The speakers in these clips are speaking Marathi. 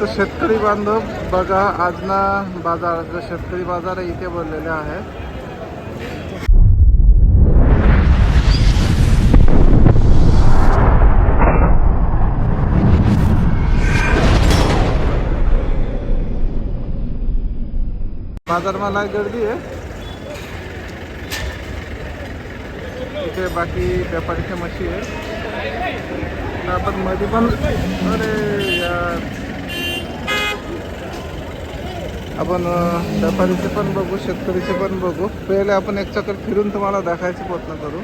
तर शेतकरी बांधव बघा आजना बाजार जो शेतकरी बाजार आहे इथे बोललेले आहे. बाजार मला गर्दी आहे. इथे बाकी व्यापारीच्या मशी आहे आपण मध्ये पण अरे यार. आपण व्यापारीचे पण बघू शेतकरीचे पण बघू. पहिले आपण एक चक्कर फिरून तुम्हाला दाखवायचा प्रयत्न करू.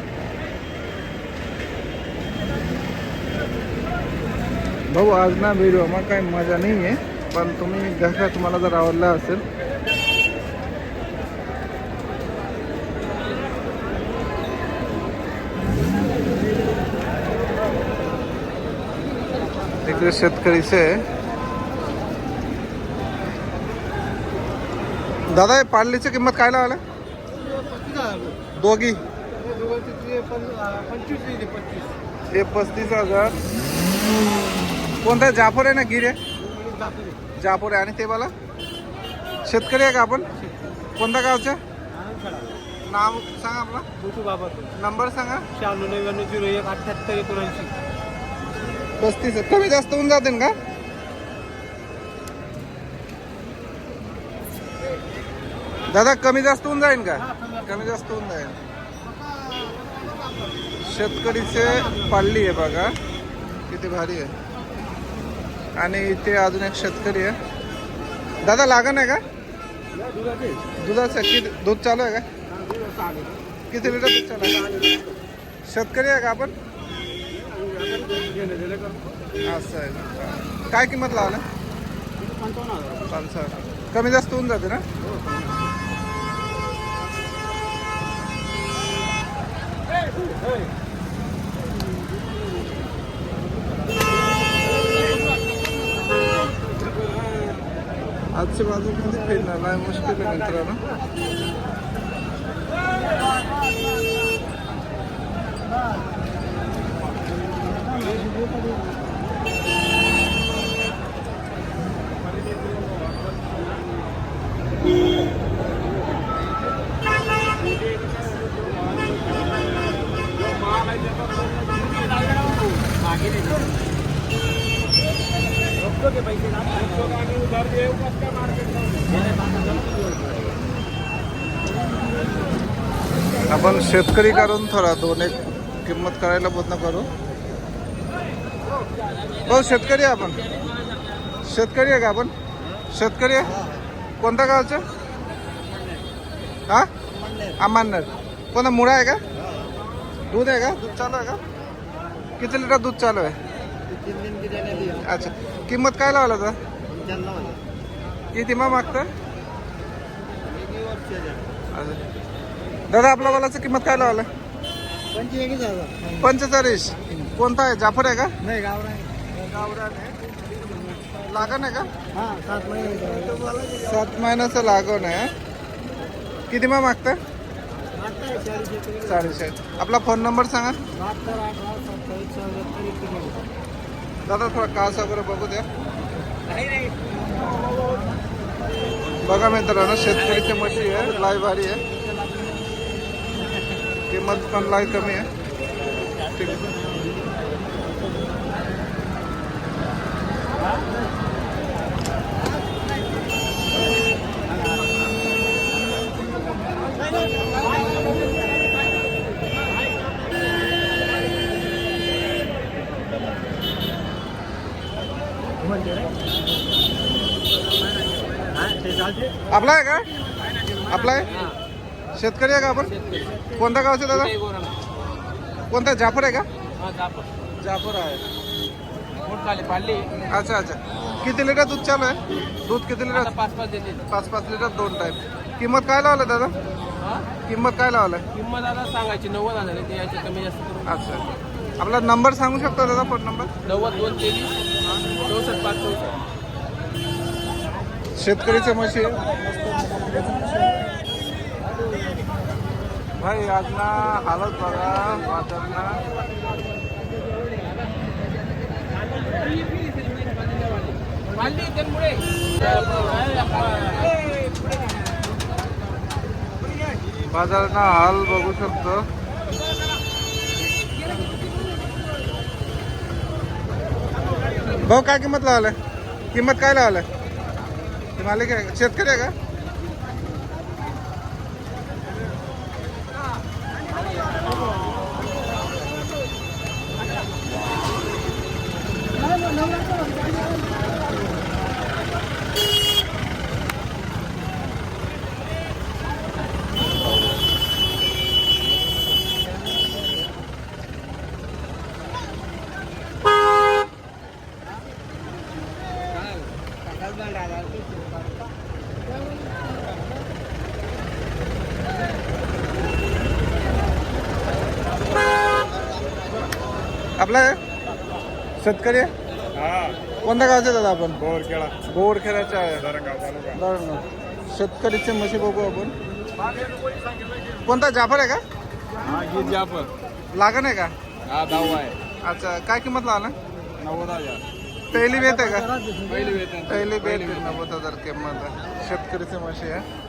भाऊ आज ना व्हिडिओ मग काही मजा नाही आहे पण तुम्ही घसा तुम्हाला जर आवडला असेल. तिकडे शेतकरीचे दादा हे पाडलीची किंमत काय लावला? दोघी. हे पस्तीस हजार. कोणता? जाफर आहे ना गिर आहे? जाफर आहे. आणि ते मला शेतकरी आहे का आपण? कोणत्या गावचं? नाव सांगा आपला. बाबत नंबर सांगा. शहाण्णव नव्याण्णव झिरो एक अठ्ठ्याहत्तर एकोणऐंशी. पस्तीस. कमी जास्त होऊन जाते का? दादा कमी जास्त होऊन जाईल का? कमी जास्त होऊन जाईल शेतकरीचे पाळली आहे बघा. किती भारी आहे. आणि इथे अजून एक शेतकरी आहे. दादा लागण आहे का? दुधाचं किती दूध चालू आहे का? किती लिटर दूध चालू आहे? शेतकरी आहे का आपण? असं आहे? काय किंमत लावला? पंचावन्न. कमी जास्त होऊन जाते ना? आजच्या बाजूमध्ये फिरणार नाही मुश्किल आहे मित्रांनो. आपण शेतकरी करून थोडा दोन एक किंमत करायला प्रयत्न करू. हो शेतकरी आहे आपण. शेतकरी आहे का आपण? शेतकरी आहे? कोणत्या गावचं? हा? अमानर कोणता मुळा आहे का? दूध आहे का? दूध चालू आहे का? किती लिटर दूध चालू आहे? अच्छा. किंमत काय लावला तर किती मग मागतं. दादा आपल्या वालाचं किंमत काय लावलं? हजार. पंचेचाळीस? कोणता आहे? जाफर आहे का? नाही गावरा गावरान आहे. लागण आहे का? हा सात महिने सात महिन्याचं लागण आहे. किती मग मागतं? चाळीस आपला फोन नंबर सांगा. दादा थोडा कास वगैरे बघू द्या. बघा मित्रांनो शेतकरीची मशी आहे लाय भारी आहे. किंमत पण लाय कमी आहे. ठीक आहे. आपला आहे का? आपला आहे? शेतकरी आहे का आपण? कोणत्या गावचे दादा? कोणता? जाफर आहे का? जाफर आहे. अच्छा अच्छा. किती लिटर दूध चालू आहे? दूध किती लिटर? पाच पाच पाच पाच लिटर दोन टाईप किंमत काय लावलं दादा? किंमत काय लावलं? किंमत आता सांगायची नव्वद हजार कमी जास्त अच्छा. आपला नंबर सांगू शकता दादा फोन नंबर नव्वद दोन तेवीस चौसष्ट पाच चौसष्ट. शेतकरीचे म्हशी. भाई आज ना हालत बघा बाजारना त्यामुळे बाजाराचा हाल बघू शकतो. भाऊ काय किंमत लावलाय किंमत काय लावलाय तुम्हाला काय आहे शेतकरी आहे का? आपला? शेतकरी? कोणत्या गावचे दादा आपण? बोरखेळा गोवरखेड्याचे आहे. शेतकरीचे म्हशी बघू आपण. कोणता जाफर आहे का? हा जाफर. लागण आहे का? हा दहावा आहे. अच्छा काय किंमत लावला नव्वद हजार. पहिली बेत आहे का? पहिली बेत. नव्वद हजार किंमत आहे. शेतकरीचे म्हशी आहे.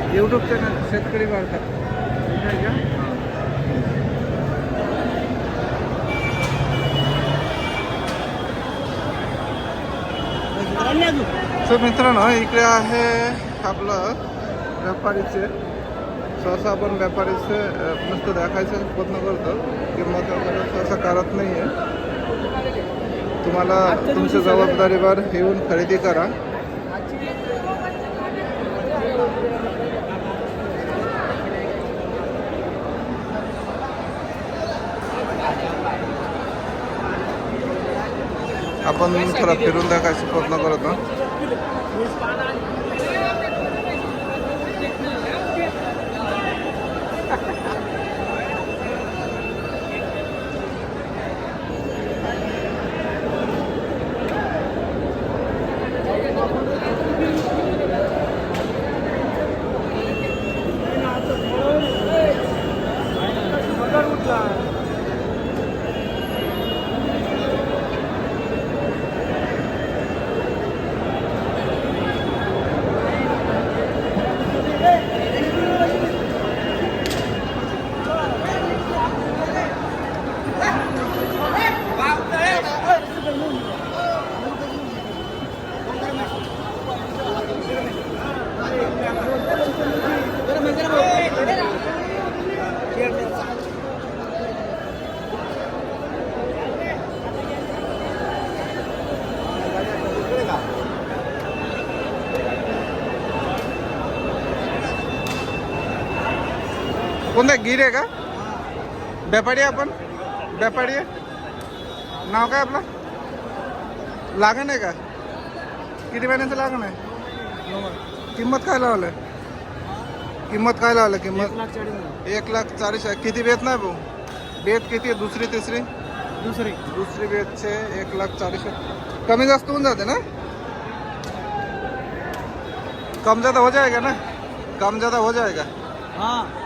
यूट्यूब चॅनल शेतकरी वाढतात. सर सो मित्रांनो इकडे आहे आपलं व्यापारीचे. सहसा आपण व्यापारीचे नुसतं दाखायचं प्रयत्न करतो. किंमत वगैरे सहसा करत नाही आहे तुम्हाला तुमच्या जबाबदारीवर येऊन खरेदी करा. आपण थोडा फिरून दाखवायचा प्रयत्न करतो कोणता गिर आहे का? व्यापारी आहे आपण? व्यापारी आहे? नाव काय आपलं? लागण आहे का? किती महिन्याचं लागण आहे? किंमत काय लावलं? किंमत काय लावलं? किंमत? एक लाख चाळीस किती बेत नाही भाऊ? बेत किती आहे? दुसरी तिसरी? दुसरी. दुसरी बेतचे एक लाख चाळीस. कमी जास्त होऊन जाते ना? कम ज्यादा हो जाएगा ना? कम ज्यादा हो जाएगा हाँ.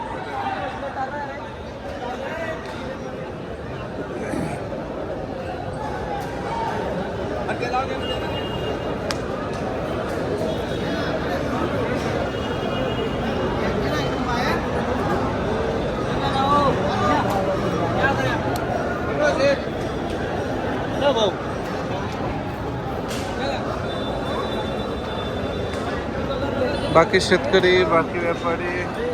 बाकी शेतकरी बाकी व्यापारी